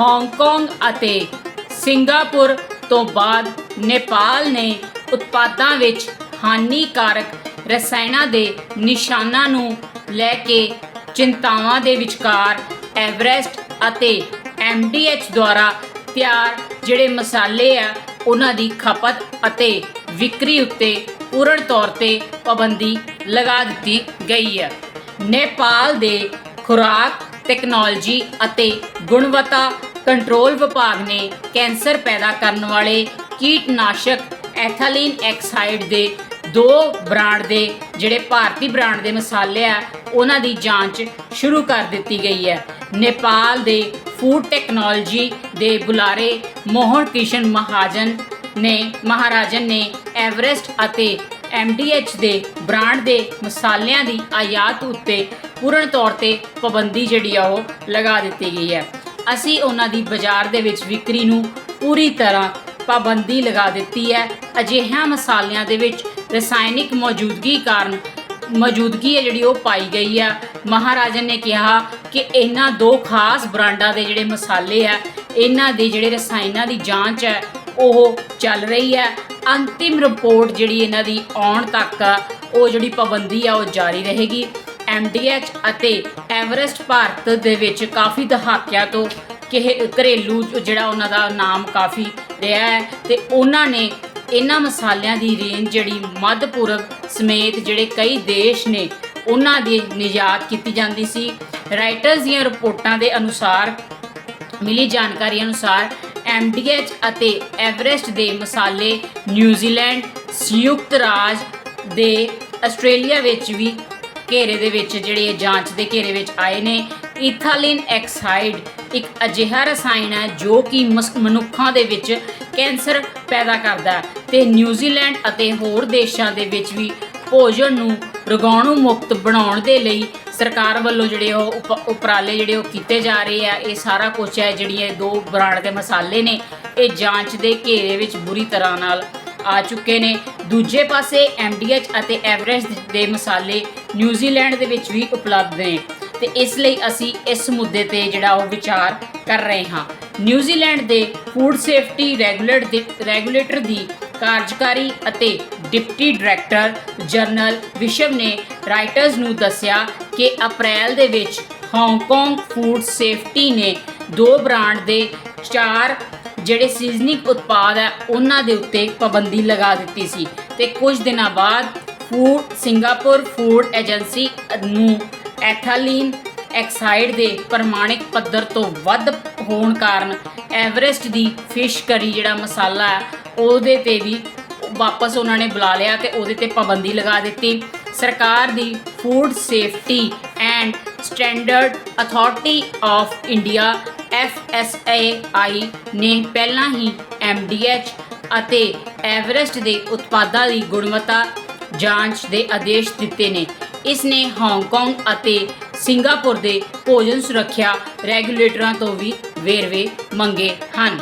Hong Kong ਅਤੇ Singapore ਤੋਂ ਬਾਅਦ ਨੇਪਾਲ ਨੇ ਉਤਪਾਦਾਂ ਵਿੱਚ ਹਾਨੀਕਾਰਕ ਰਸਾਇਣਾਂ ਦੇ ਨਿਸ਼ਾਨਾਂ ਨੂੰ ਲੈ ਕੇ ਚਿੰਤਾਵਾਂ ਦੇ ਵਿਚਕਾਰ ਐਵਰੈਸਟ ਅਤੇ MDH ਦੁਆਰਾ ਤਿਆਰ ਜਿਹੜੇ ਮਸਾਲੇ ਆ, ਉਹਨਾਂ ਦੀ ਖਪਤ ਅਤੇ ਵਿਕਰੀ ਉੱਤੇ ਪੂਰਨ ਤੌਰ ਤੇ ਪਾਬੰਦੀ ਲਗਾ ਦਿੱਤੀ ਗਈ ਹੈ। ਨੇਪਾਲ ਦੇ ਖੁਰਾਕ, ਟੈਕਨੋਲੋਜੀ ਅਤੇ ਗੁਣਵੱਤਾ ਕੰਟਰੋਲ ਵਿਭਾਗ ਨੇ ਕੈਂਸਰ ਪੈਦਾ ਕਰਨ ਵਾਲੇ ਕੀਟਨਾਸ਼ਕ ਐਥਾਲੀਨ ਐਕਸਾਈਡ ਦੇ ਦੋ ਬ੍ਰਾਂਡ ਦੇ, ਜਿਹੜੇ ਭਾਰਤੀ ਬ੍ਰਾਂਡ ਦੇ ਮਸਾਲੇ ਆ, ਉਹਨਾਂ ਦੀ ਜਾਂਚ ਸ਼ੁਰੂ ਕਰ ਦਿੱਤੀ ਗਈ ਹੈ। ਨੇਪਾਲ ਦੇ ਫੂਡ ਟੈਕਨੋਲੋਜੀ ਦੇ ਬੁਲਾਰੇ ਮੋਹਨ ਕਿਸ਼ਨ ਮਹਾਜਨ ਨੇ, ਮਹਾਰਾਜਨ ਨੇ ਐਵਰੈਸਟ ਅਤੇ MDH ਦੇ ਬ੍ਰਾਂਡ ਦੇ ਮਸਾਲਿਆਂ ਦੀ ਆਯਾਤ ਉੱਤੇ ਪੂਰਨ ਤੌਰ ਤੇ ਪਾਬੰਦੀ ਜਿਹੜੀ ਆ ਉਹ ਲਗਾ ਦਿੱਤੀ ਗਈ ਹੈ। ਅਸੀਂ ਉਹਨਾਂ ਦੀ ਬਾਜ਼ਾਰ ਦੇ ਵਿੱਚ ਵਿਕਰੀ ਨੂੰ ਪੂਰੀ ਤਰ੍ਹਾਂ ਪਾਬੰਦੀ ਲਗਾ ਦਿੱਤੀ ਹੈ। ਅਜਿਹਿਆਂ ਮਸਾਲਿਆਂ ਦੇ ਵਿੱਚ ਰਸਾਇਣਿਕ ਮੌਜੂਦਗੀ ਕਾਰਨ ਮੌਜੂਦਗੀ ਹੈ ਜਿਹੜੀ ਉਹ ਪਾਈ ਗਈ ਆ ਮਹਾਰਾਜਨ ਨੇ ਕਿਹਾ ਕਿ ਇਹਨਾਂ ਦੋ ਖਾਸ ਬ੍ਰਾਂਡਾਂ ਦੇ ਜਿਹੜੇ ਮਸਾਲੇ ਆ ਇਹਨਾਂ ਦੇ ਜਿਹੜੇ ਰਸਾਇਣਾਂ ਦੀ ਜਾਂਚ ਹੈ, ਉਹ ਚੱਲ ਰਹੀ ਹੈ। ਅੰਤਿਮ ਰਿਪੋਰਟ ਜਿਹੜੀ ਇਹਨਾਂ ਦੀ ਆਉਣ ਤੱਕ ਉਹ ਜਿਹੜੀ ਪਾਬੰਦੀ ਆ, ਉਹ ਜਾਰੀ ਰਹੇਗੀ। MDH ਅਤੇ ਐਵਰੈਸਟ ਭਾਰਤ ਦੇ ਵਿੱਚ ਕਾਫੀ ਦਹਾਕਿਆਂ ਤੋਂ ਕਿਹ ਘਰੇਲੂ ਜਿਹੜਾ ਉਹਨਾਂ ਦਾ ਨਾਮ ਕਾਫੀ ਰਿਹਾ ਹੈ ਤੇ ਉਹਨਾਂ ਨੇ ਇਹਨਾਂ ਮਸਾਲਿਆਂ ਦੀ ਰੇਂਜ ਜਿਹੜੀ ਮੱਧ ਪੂਰਬ ਸਮੇਤ ਜਿਹੜੇ ਕਈ ਦੇਸ਼ ਨੇ, ਉਹਨਾਂ ਦੀ ਨਿਜਾਤ ਕੀਤੀ ਜਾਂਦੀ ਸੀ। ਰਾਈਟਰਸ ਦੀਆਂ ਰਿਪੋਰਟਾਂ ਦੇ ਅਨੁਸਾਰ, ਮਿਲੀ ਜਾਣਕਾਰੀ ਅਨੁਸਾਰ MDH ਅਤੇ ਐਵਰੈਸਟ ਦੇ ਮਸਾਲੇ ਨਿਊਜ਼ੀਲੈਂਡ ਸੰਯੁਕਤ ਰਾਜ ਦੇ ਆਸਟ੍ਰੇਲੀਆ ਵਿੱਚ ਵੀ ਘੇਰੇ ਦੇ ਵਿੱਚ ਜਿਹੜੇ ਜਾਂਚ ਦੇ ਘੇਰੇ ਵਿੱਚ ਆਏ ਨੇ ਇਥਾਲਿਨ ਐਕਸਾਈਡ ਇੱਕ ਅਜਿਹਾ ਰਸਾਇਣ ਹੈ ਜੋ ਕਿ ਮਸ- ਮਨੁੱਖਾਂ ਦੇ ਵਿੱਚ ਕੈਂਸਰ ਪੈਦਾ ਕਰਦਾ ਹੈ ਤੇ ਨਿਊਜ਼ੀਲੈਂਡ ਅਤੇ ਹੋਰ ਦੇਸ਼ਾਂ ਦੇ ਵਿੱਚ ਵੀ ਭੋਜਨ ਨੂੰ ਰੋਗਾਣੂ ਮੁਕਤ ਬਣਾਉਣ ਦੇ ਲਈ ਸਰਕਾਰ ਵੱਲੋਂ ਜਿਹੜੇ ਉਹ ਉਪ- ਉਪਰਾਲੇ ਜਿਹੜੇ ਉਹ ਕੀਤੇ ਜਾ ਰਹੇ ਆ, ਇਹ ਸਾਰਾ ਕੁਝ ਹੈ ਜਿਹੜੀਆਂ ਇਹ ਦੋ ਬ੍ਰਾਂਡ ਦੇ ਮਸਾਲੇ ਨੇ, ਇਹ ਜਾਂਚ ਦੇ ਘੇਰੇ ਵਿੱਚ ਬੁਰੀ ਤਰ੍ਹਾਂ ਨਾਲ ਆ ਚੁੱਕੇ ਨੇ। ਦੂਜੇ ਪਾਸੇ MDH ਅਤੇ ਐਵਰੈਸਟ ਦੇ ਮਸਾਲੇ ਨਿਊਜ਼ੀਲੈਂਡ ਦੇ ਵਿੱਚ ਵੀ ਉਪਲਬਧ ਨੇ ਤੇ ਇਸ ਲਈ ਅਸੀਂ ਇਸ ਮੁੱਦੇ ਤੇ ਜਿਹੜਾ ਉਹ ਵਿਚਾਰ ਕਰ ਰਹੇ ਹਾਂ। ਨਿਊਜ਼ੀਲੈਂਡ ਦੇ ਫੂਡ ਸੇਫਟੀ ਰੈਗੂਲੇਟ ਦੀ ਰੈਗੂਲੇਟਰ ਦੀ ਕਾਰਜਕਾਰੀ ਅਤੇ ਡਿਪਟੀ ਡਾਇਰੈਕਟਰ ਜਨਰਲ ਵਿਸ਼ਵ ਨੇ ਰਾਈਟਰਸ ਨੂੰ ਦੱਸਿਆ ਕਿ ਅਪ੍ਰੈਲ ਦੇ ਵਿੱਚ ਹਾਂਗਕਾਂਗ ਫੂਡ ਸੇਫਟੀ ਨੇ ਦੋ ਬ੍ਰਾਂਡ ਦੇ ਚਾਰ ਜਿਹੜੇ ਸੀਜ਼ਨਿੰਗ ਉਤਪਾਦ ਹੈ, ਉਹਨਾਂ ਦੇ ਉੱਤੇ ਪਾਬੰਦੀ ਲਗਾ ਦਿੱਤੀ ਸੀ ਤੇ ਕੁਝ ਦਿਨਾਂ ਬਾਅਦ ਫੂਡ, ਸਿੰਗਾਪੁਰ ਫੂਡ ਏਜੰਸੀ ਨੂੰ ਐਥਾਲੀਨ ਐਕਸਾਈਡ ਦੇ ਪ੍ਰਮਾਣਿਕ ਪੱਧਰ ਤੋਂ ਵੱਧ ਹੋਣ ਕਾਰਨ ਐਵਰੈਸਟ ਦੀ ਫਿਸ਼ ਕਰੀ ਜਿਹੜਾ ਮਸਾਲਾ ਹੈ, ਉਹਦੇ ਤੇ ਵੀ ਵਾਪਸ ਉਹਨਾਂ ਨੇ ਬੁਲਾ ਲਿਆ ਤੇ ਉਹਦੇ ਤੇ ਪਾਬੰਦੀ ਲਗਾ ਦਿੱਤੀ। ਸਰਕਾਰ ਦੀ food safety and standard authority of India FSAI ਨੇ ਪਹਿਲਾਂ ਹੀ MDH ਅਤੇ ਐਵਰੈਸਟ ਦੇ ਉਤਪਾਦਾਂ ਦੀ ਗੁਣਵੱਤਾ ਜਾਂਚ ਦੇ ਆਦੇਸ਼ ਦਿੱਤੇ ਨੇ। ਇਸ ਨੇ ਹਾਂਗਕਾਂਗ ਅਤੇ ਸਿੰਗਾਪੁਰ ਦੇ ਭੋਜਨ ਸੁਰੱਖਿਆ ਰੈਗੂਲੇਟਰਾਂ ਤੋਂ ਵੀ ਵੇਰਵੇ ਮੰਗੇ ਹਨ।